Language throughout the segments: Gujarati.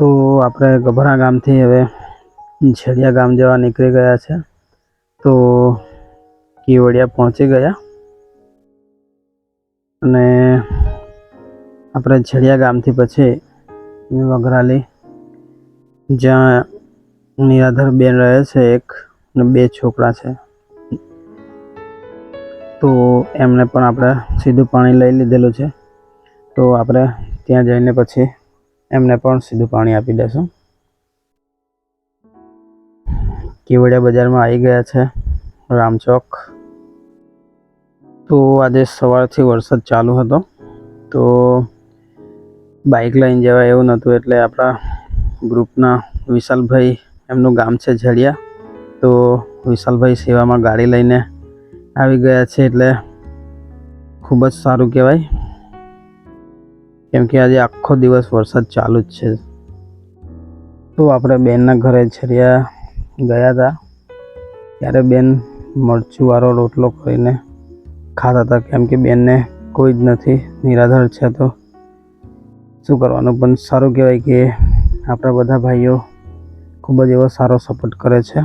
તો આપણે ગભરા ગામથી હવે છેડિયા ગામ જવા નીકળી ગયા છે. તો કેવડિયા પહોંચી ગયા. અને આપણે છેડિયા ગામથી પછી વઘરાલી, જ્યાં નિરાધર બેન રહે છે એક અને બે છોકરા છે. તો એમને પણ આપણે સીધું પાણી લઈ લીધેલું છે. તો આપણે ત્યાં જઈને પછી એમને પણ સીધું પાણી આપી દેશું. કેવડિયા બજારમાં આવી ગયા છે રામચોક તો આજે સવારથી વરસાદ ચાલુ હતો. તો બાઇક લઈને જવાય એવું નહોતું એટલે આપણા ગ્રુપના વિશાલભાઈ, એમનું ગામ છે ઝડિયા તો વિશાલભાઈ સેવામાં ગાડી લઈને આવી ગયા છે એટલે ખૂબ જ સારું કહેવાય. કેમ કે આજે આખો દિવસ વરસાદ ચાલુ જ છે. તો આપણે બેનના ઘરે છરિયા ગયા હતા ત્યારે બેન મરચુંવાળો રોટલો કરીને ખાતા હતા. કેમ કે બેનને કોઈ જ નથી, નિરાધાર છે તો. શું કરવાનું? પણ સારું કહેવાય કે આપણા બધા ભાઈઓ ખૂબ જ એવો સારો સપોર્ટ કરે છે.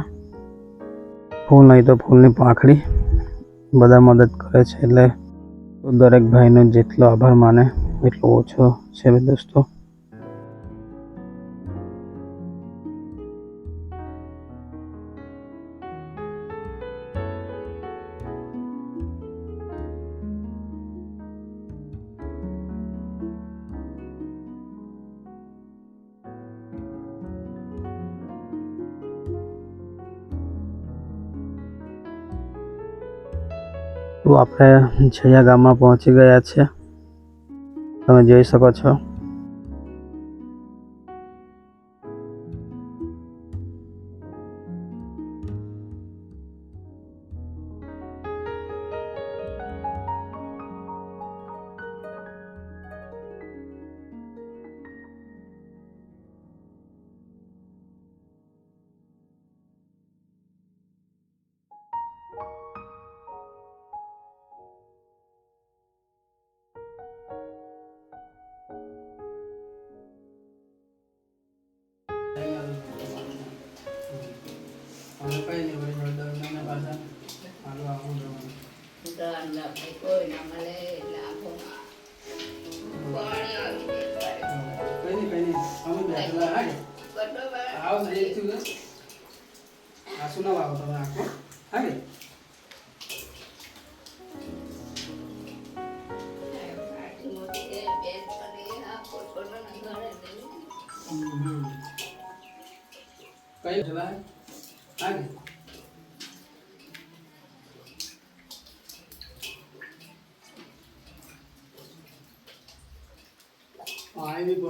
ફૂલ નહીં તો ફૂલની પાંખડી બધા મદદ કરે છે એટલે દરેક ભાઈનો જેટલો આભાર માને એટલો ઓછો છે દોસ્તો તો આપણે છૈયા ગામમાં પહોંચી ગયા છે તમે જોઈ શકો છો. કોઈ મળે એટલે આખો પાણી આવી જાય બધો ભાઈ આટલી મોટી એ બેન પણ એ આખો છોડોના ઘરે લઈ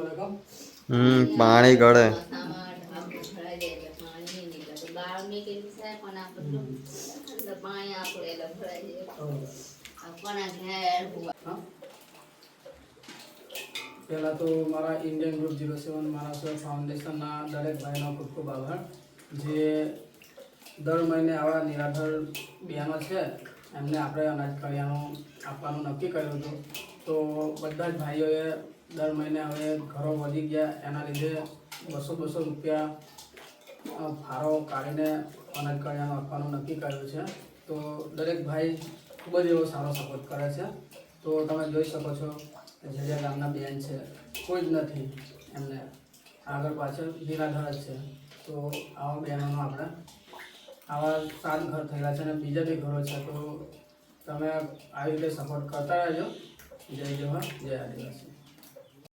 હમ પાણી ગળે ચોમાસામાં ઢાંકણું ભરાઈ જાય એટલે પાણી નહીં નીકળે. તો બહાર નીકળી જાય પણ આ બધું અંદર પાણી આપણે એટલે ભરાઈ જાય. આ કોના ઘેર હુવા. પહેલાં તો મારા ઇન્ડિયન ગ્રુપ ઝીરો સેવન મારા સેવા ફાઉન્ડેશનના દરેક ભાઈનો ખૂબ ખૂબ આભાર જે દર મહિને આવા નિરાધાર બિયાનો છે, એમને આપણે અનાજ કરિયાણું આપવાનું નક્કી કર્યું હતું. તો બધા જ ભાઈઓએ દર મહિને હવે ઘરો વધી ગયા, એના લીધે બસો બસો રૂપિયા ફાળો કાઢીને અનાજ કરિયાણું આપવાનું નક્કી કર્યું છે. તો દરેક ભાઈ ખૂબ જ એવો સારો સપોર્ટ કરે છે. તો તમે જોઈ શકો છો જડિયા ગામના બેન છે, કોઈ જ નથી એમને આગળ પાછળ નિરાધાર જ છે. તો આવા બહેનોનો આપણે આવા સાત ઘર થયેલા છે અને બીજા બી ઘરો છે, તો તમે આવી રીતે સપોર્ટ કરતા રહેજો. જય જવાન, જય આદિવાસી.